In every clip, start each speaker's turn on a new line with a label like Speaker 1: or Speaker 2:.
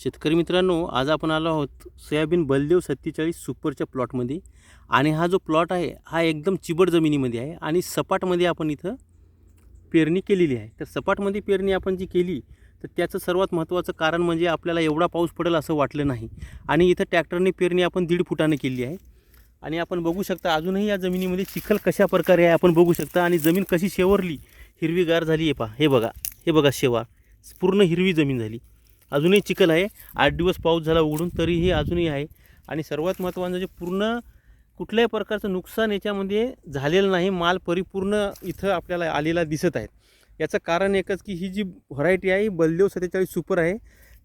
Speaker 1: शेतकरी मित्रांनो आज आपण आलो आहोत सोयाबीन बलदेव सत्तेचाळीस सुपरच्या प्लॉटमध्ये. आणि हा जो प्लॉट आहे हा एकदम चिबड जमिनीमध्ये आहे आणि सपाटमध्ये आपण इथं पेरणी केलेली आहे. तर सपाटमध्ये पेरणी आपण जी केली तर त्याचं सर्वात महत्त्वाचं कारण म्हणजे आपल्याला एवढा पाऊस पडेल असं वाटलं नाही. आणि इथं ट्रॅक्टरने पेरणी आपण दीड फुटानं केली आहे. आणि आपण बघू शकता अजूनही या जमिनीमध्ये चिखल कशा प्रकारे आहे आपण बघू शकता. आणि जमीन कशी शेवरली हिरवीगार झाली आहे पहा. हे बघा हे बघा शेवा. पूर्ण हिरवी जमीन झाली. अजूनही चिखल आहे. आठ दिवस पाऊस झाला उघडून तरीही अजूनही आहे. आणि सर्वात महत्त्वाचं म्हणजे पूर्ण कुठल्याही प्रकारचं नुकसान याच्यामध्ये झालेलं नाही. माल परिपूर्ण इथं आपल्याला आलेला दिसत आहेत याचं कारण एकच की ही जी व्हरायटी आहे बलदेव सत्तेचाळीस सुपर आहे.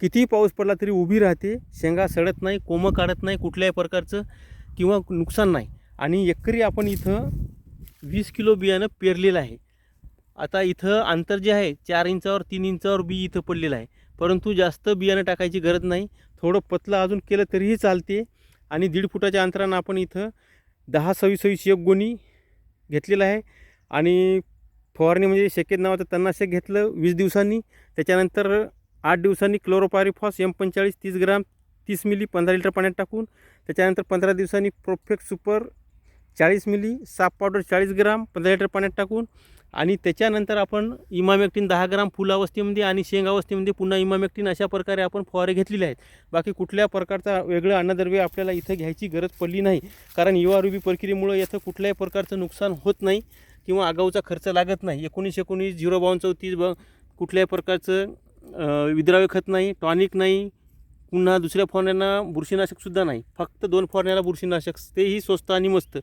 Speaker 1: कितीही पाऊस पडला तरी उभी राहते. शेंगा सडत नाही कोमं काढत नाही कुठल्याही प्रकारचं किंवा नुकसान नाही. आणि एकरी आपण इथं वीस किलो बियाणं पेरलेलं आहे. आता इथं अंतर जे आहे चार इंचावर तीन इंचावर बी इथं पडलेलं आहे. परंतु जास्त बियाणं टाकायची गरज नाही. थोडं पतलं अजून केलं तरीही चालते. आणि दीड फुटाच्या अंतरानं आपण इथं दहा सव्वीस सव्वीस एक गोणी घेतलेलं आहे. आणि फवारणी म्हणजे शेकेत नावाचं तणनाशक घेतलं वीस दिवसांनी. त्याच्यानंतर आठ दिवसांनी क्लोरोपारिफॉस एम पंचेचाळीस तीस ग्राम तीस मिली पंधरा लिटर पाण्यात टाकून त्याच्यानंतर पंधरा दिवसांनी प्रोफेक्ट सुपर चाळीस मिली साप पावडर चाळीस ग्राम पंधरा लिटर पाण्यात टाकून आणि त्याच्यानंतर आपण इमामॅक्टिन दहा ग्राम फुलावस्थेमध्ये आणि शेंग अवस्थेमध्ये पुन्हा इमामॅक्टिन अशा प्रकारे आपण फवारे घेतलेले आहेत. बाकी कुठल्या प्रकारचा वेगळं अन्नद्रव्य आपल्याला इथं घ्यायची गरज पडली नाही. कारण युवा रुबी प्रक्रियेमुळं याचं कुठल्याही प्रकारचं नुकसान होत नाही किंवा आगाऊचा खर्च लागत नाही. एकोणीस एकोणीस झिरो बावन्न चौतीस ब कुठल्याही प्रकारचं विद्राव्य खत नाही टॉनिक नाही पुन्हा दुसऱ्या फवारण्यांना बुरशीनाशकसुद्धा नाही. फक्त दोन फवारण्याला बुरशीनाशक तेही स्वस्त आणि मस्त.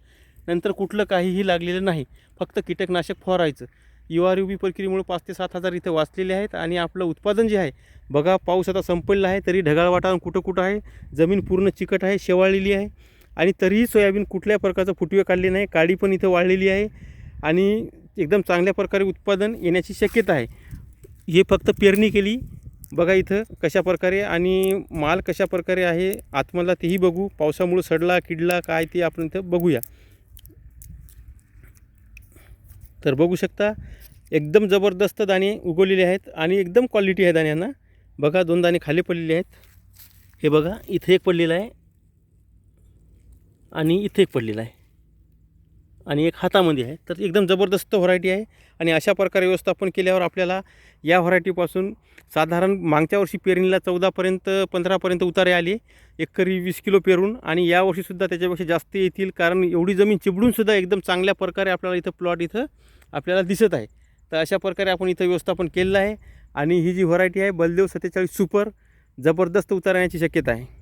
Speaker 1: नंतर कुठलं काहीही लागलेलं नाही. फक्त कीटकनाशक फवारायचं. यू आर यू बी प्रक्रियेमुळे पाच ते सात हजार इथं वाचलेले आहेत आणि आपलं उत्पादन जे आहे बघा पाऊस आता संपलेला आहे तरी ढगाळ वातावरण कुठं कुठं आहे जमीन पूर्ण चिकट आहे शेवाळलेली आहे आणि तरीही सोयाबीन कुठल्या प्रकारचं फुटवे काढले नाही काडी पण इथं वाढलेली आहे आणि एकदम चांगल्या प्रकारे उत्पादन येण्याची शक्यता आहे. हे फक्त पेरणी केली बघा इथं कशा प्रकारे आणि माल कशा प्रकारे आहे आतमधला तेही बघू पावसामुळे सडला किडला काय ते आपण इथं बघूया. तर बघू शकता एकदम जबरदस्त दाणे उगवलेले आहेत आणि एकदम क्वालिटी आहे दाण्यांना. बघा दोन दाणे खाली पडलेले आहेत. हे बघा इथे एक पडलेलं आहे आणि इथे एक पडलेला आहे. आणि एक हातामध्ये आहे. तर एकदम जबरदस्त व्हरायटी आहे आणि अशा प्रकारे व्यवस्थापन केल्यावर आपल्याला या व्हरायटीपासून साधारण मागच्या वर्षी पेरणीला चौदापर्यंत पंधरापर्यंत उतारे आले. एकरी वीस किलो पेरून आणि यावर्षीसुद्धा त्याच्यापेक्षा जास्त येतील. कारण एवढी जमीन चिबडूनसुद्धा एकदम चांगल्या प्रकारे आपल्याला इथं प्लॉट इथं आपल्याला दिसत आहे. तर अशा प्रकारे आपण इथं व्यवस्थापन केलेलं आहे. आणि ही जी व्हरायटी आहे बलदेव सत्तेचाळीस सुपर जबरदस्त उतारण्याची शक्यता आहे.